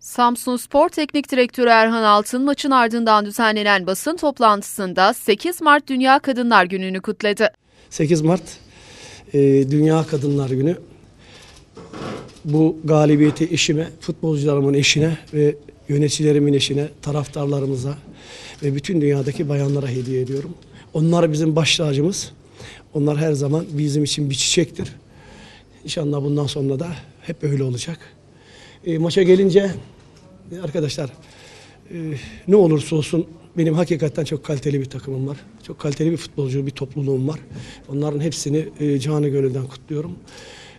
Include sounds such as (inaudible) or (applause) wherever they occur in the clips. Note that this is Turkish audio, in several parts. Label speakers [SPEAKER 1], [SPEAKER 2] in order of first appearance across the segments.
[SPEAKER 1] Samsun Spor Teknik Direktörü Erhan Altın maçın ardından düzenlenen basın toplantısında 8 Mart Dünya Kadınlar Günü'nü kutladı.
[SPEAKER 2] 8 Mart e, Dünya Kadınlar Günü. Bu galibiyeti eşime, futbolcularımın eşine ve yöneticilerimin eşine, taraftarlarımıza ve bütün dünyadaki bayanlara hediye ediyorum. Onlar bizim baş. Onlar her zaman bizim için bir çiçektir. İnşallah bundan sonra da hep öyle olacak. E, maça gelince e, arkadaşlar e, ne olursa olsun benim hakikaten çok kaliteli bir takımım var. Çok kaliteli bir futbolcu, bir topluluğum var. Onların hepsini e, canı gönülden kutluyorum.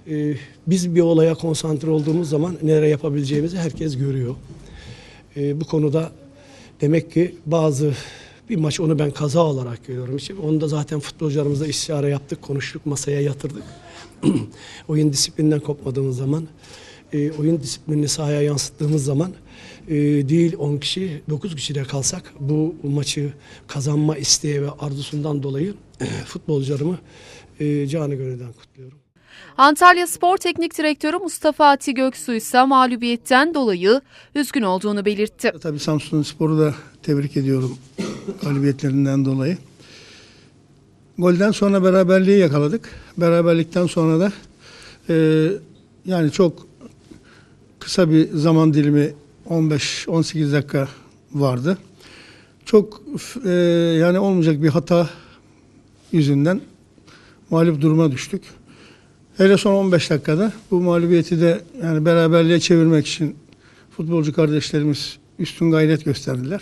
[SPEAKER 2] E, biz bir olaya konsantre olduğumuz zaman neler yapabileceğimizi herkes görüyor. E, bu konuda demek ki bazı bir maç onu ben kaza olarak görüyorum. İşte onu da zaten futbolcularımızla istişare yaptık, konuştuk, masaya yatırdık. (clears throat) oyun disiplinden kopmadığımız zaman, e, oyun disiplinini sahaya yansıttığımız zaman e, değil 10 kişi, 9 kişi de kalsak bu maçı kazanma isteği ve arzusundan dolayı futbolcularımı e, canı gönülden kutluyorum.
[SPEAKER 1] Antalya Spor Teknik Direktörü Mustafa Ati Göksu ise mağlubiyetten dolayı üzgün olduğunu belirtti.
[SPEAKER 3] Tabii Samsun Spor'u da tebrik ediyorum (coughs) galibiyetlerinden dolayı. Golden sonra beraberliği yakaladık. Beraberlikten sonra da e, yani çok kısa bir zaman dilimi 15-18 dakika vardı. Çok e, yani olmayacak bir hata yüzünden mağlup duruma düştük. Hele son 15 dakikada bu mağlubiyeti de yani beraberliğe çevirmek için futbolcu kardeşlerimiz üstün gayret gösterdiler.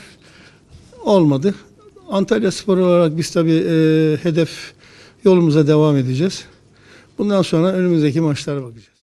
[SPEAKER 3] Olmadı. Antalya Spor olarak biz tabii e, hedef yolumuza devam edeceğiz. Bundan sonra önümüzdeki maçlara bakacağız.